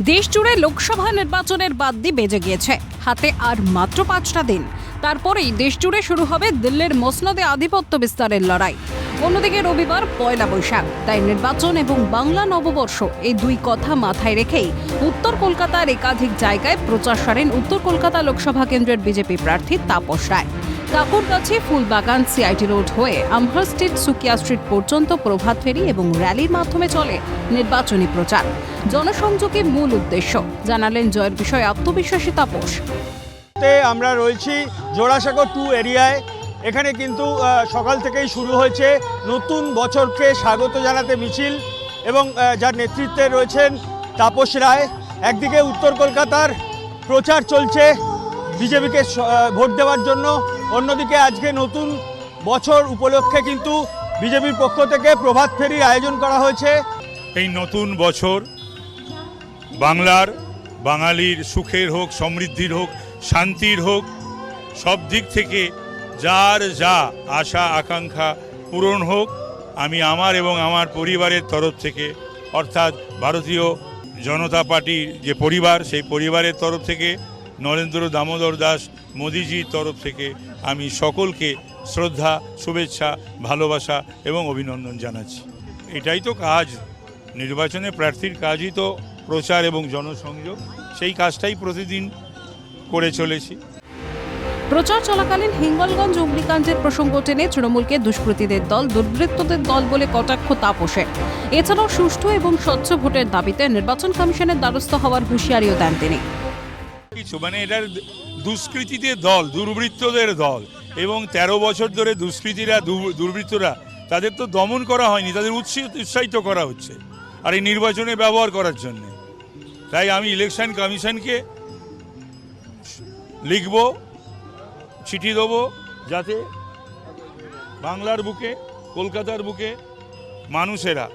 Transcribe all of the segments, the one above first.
দেশ জুড়ে লোকসভা নির্বাচনের বাদ বাদ্যি বেজে গিয়েছে। হাতে আর মাত্র পাঁচটা দিন। তারপরেই দেশ জুড়ে শুরু হবে দিল্লির মসনদে আধিপত্য বিস্তারের লড়াই। অন্যদিকে রবিবার পয়লা বৈশাখ, তাই নির্বাচন এবং বাংলা নববর্ষ এই দুই কথা মাথায় রেখেই উত্তর কলকাতার একাধিক জায়গায় প্রচার সারেন উত্তর কলকাতা লোকসভা কেন্দ্রের বিজেপি প্রার্থী তাপস রায়। কাকুরগাছি ফুলবাগান সিআইটি রোড হয়ে আমহার স্ট্রিট, সুকিয়া স্ট্রিট পর্যন্ত প্রভাত ফেরি এবং র্যালির মাধ্যমে চলে নির্বাচনী প্রচার। জনসংযোগই মূল উদ্দেশ্য, জানালেন জয়ের বিষয়ে আত্মবিশ্বাসী তাপস। আমরা রয়েছি জোড়াসাগর টু এরিয়ায়। এখানে কিন্তু সকাল থেকেই শুরু হয়েছে নতুন বছরকে স্বাগত জানাতে মিছিল এবং যার নেতৃত্বে রয়েছেন তাপস রায়। একদিকে উত্তর কলকাতার প্রচার চলছে, বিজেপিকে ভোট দেওয়ার জন্য। অন্যদিকে আজকে নতুন বছর উপলক্ষে কিন্তু বিজেপির পক্ষ থেকে প্রভাত ফেরির আয়োজন করা হয়েছে। এই নতুন বছর বাংলার, বাঙালির সুখের হোক, সমৃদ্ধির হোক, শান্তির হোক, সব দিক থেকে যার যা আশা, আকাঙ্ক্ষা পূরণ হোক, আমি আমার এবং আমার পরিবারের তরফ থেকে, অর্থাৎ ভারতীয় জনতা পার্টির যে পরিবার, সেই পরিবারের তরফ থেকে নরেন্দ্র দামোদর দাস মোদিজির তরফ থেকে আমি সকলকে শ্রদ্ধা, শুভেচ্ছা, ভালোবাসা এবং অভিনন্দন জানাচ্ছি। এটাই তো কাজ। নির্বাচনে প্রার্থীর কাজই তো প্রচার এবং জনসংযোগ। সেই কাজটাই প্রতিদিন করে চলেছি। প্রচার চলাকালীন হিঙ্গলগঞ্জ অগ্নিকাণ্ডের প্রসঙ্গ টেনে তৃণমূলকে দুষ্কৃতীদের দল, দুর্বৃত্তদের দল বলে কটাক্ষ তাপসের এছাড়াও সুষ্ঠু এবং স্বচ্ছ ভোটের দাবিতে নির্বাচন কমিশনের দ্বারস্থ হওয়ার হুঁশিয়ারিও দেন তিনি। কিছু মানে এটার দুষ্কৃতীদের দল, দুর্বৃত্তদের দল। এবং ১৩ বছর ধরে দুষ্কৃতীরা দুর্বৃত্তরা, তাদের তো দমন করা হয়নি, তাদের উৎসাহিত উৎসাহিত করা হচ্ছে, আর এই নির্বাচনে ব্যবহার করার জন্য। তাই আমি ইলেকশন কমিশনকে লিখব, চিঠি দেবো, যাতে বাংলার বুকে, কলকাতার বুকে মানুষেরা,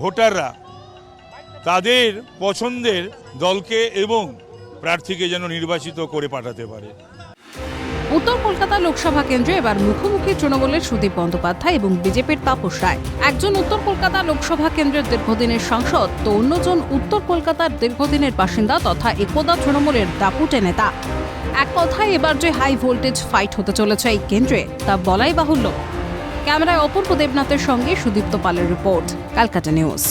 ভোটাররা, তাদের পছন্দের দলকে এবং প্রার্থীকে যেন নির্বাচিত করে পাঠাতে পারে। উত্তর কলকাতা লোকসভা কেন্দ্রে এবার মুখোমুখি তৃণমূলের সুদীপ বন্দ্যোপাধ্যায় এবং বিজেপির তাপস রায়। একজন উত্তর কলকাতা লোকসভা কেন্দ্রের দীর্ঘদিনের সাংসদ তো অন্যজন উত্তর কলকাতার দীর্ঘদিনের বাসিন্দা তথা একদা তৃণমূলের দাপুটে নেতা। এক কথায় এবার যে হাই ভোল্টেজ ফাইট হতে চলেছে এই কেন্দ্রে, তা বলাই বাহুল্য। ক্যামেরায় অপূর্ব দেবনাথের সঙ্গে সুদীপ্ত পালের রিপোর্ট, ক্যালকাটা নিউজ।